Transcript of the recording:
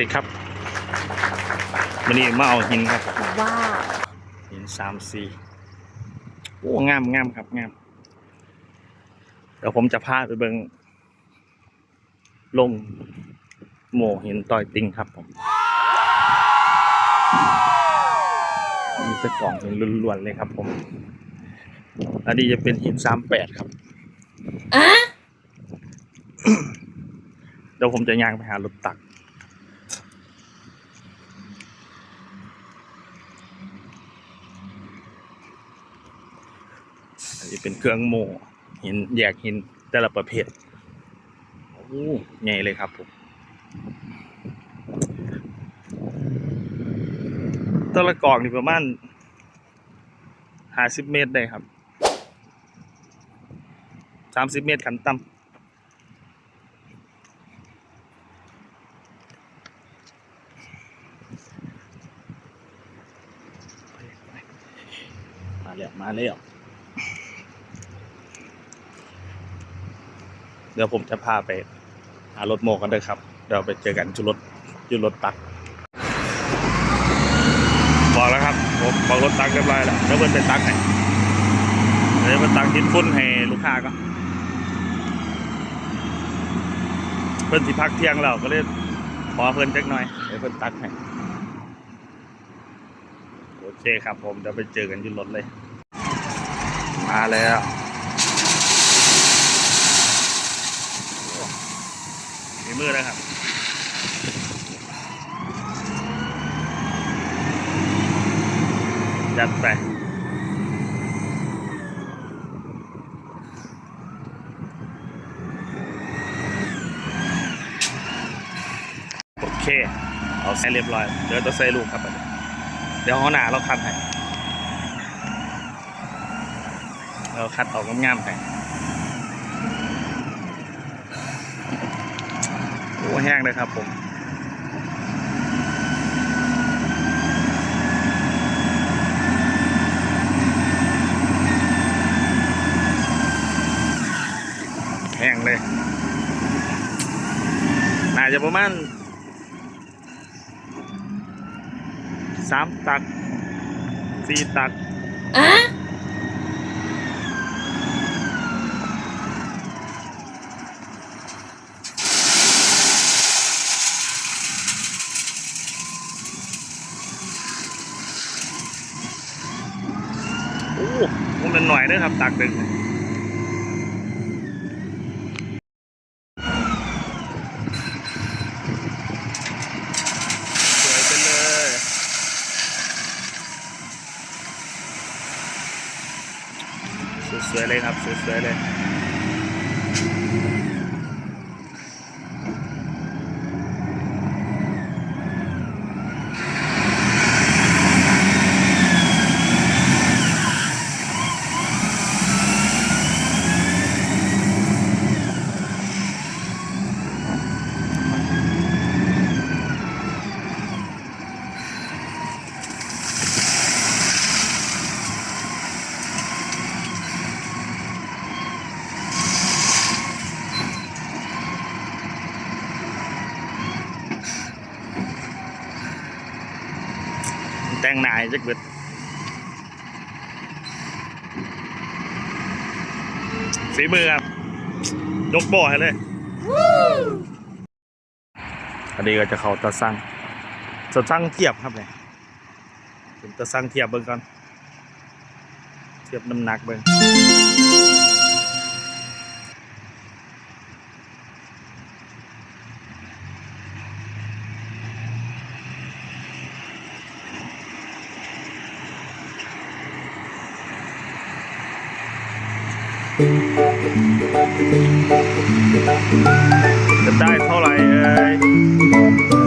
วัสดีครับวันนี้มาเอาหินครับว้าวหินสามสี่โอ้งามงามครับงามเดี๋ยวผมจะพาไปเบิงลงโหมหินต่อยติงครับผมมีแต่กล่องหินล้วนๆเลยครับ ผมอันนี้จะเป็นหินสามแปดครับอะเดี๋ยวผมจะย่างไปหารถตัก อันนี้เป็นเครื่องโม่หินแยกหินแต่ละประเภทโอ้ใหญ่เลยครับผมต้นละกองนี่ประมาณห้าสิบเมตรได้ครับสามสิบเมตรขันต่ำมาแล้วมาแล้ว เดี๋ยวผมจะพาไปหารถโมกันเลยครับ เดี๋ยวไปเจอกันจุรถจุรถตัก บอกแล้วครับผมบอกรถตักเรียบร้อยแล้วเดี๋ยวเพิ่นไปตักให้เดี๋ยวเพิ่นตักดินฟุ้นให้ลูกค้าก็เพิ่นสิพักเที่ยงแล้วก็เลยขอเพิ่นจักหน่อยเดี๋ยวเพิ่นตักให้โอเคครับผมเดี๋ยวไปเจอกันที่รถเลย มาแล้วโอ้ มีมือแล้วครับจัดไปโอเค เอาใส่เรียบร้อย เดี๋ยวจะใส่ลูกครับเดี๋ยวหัวหนาเราคัดให้เราคัดออกงามๆให้โอ้ แห้งเลยครับผมแห้งเลย น่าจะประมาณสามตักสี่ตักอะ โอ้มัน เด้วยครับตักดึงสวยไปเลยสวยๆเลยครับสวยๆเลย แต่งหนายจักเบิดฝีมือครับยกบ่อให้เลยอันนี้ก็จะเขาตะสั่งตะสั่งเทียบครับเนี่ยเป็นตะสั่งเทียบเบิ่งก่อนเทียบน้ำหนักเบิ่ง จะได้เท่าไหร่เอ่ย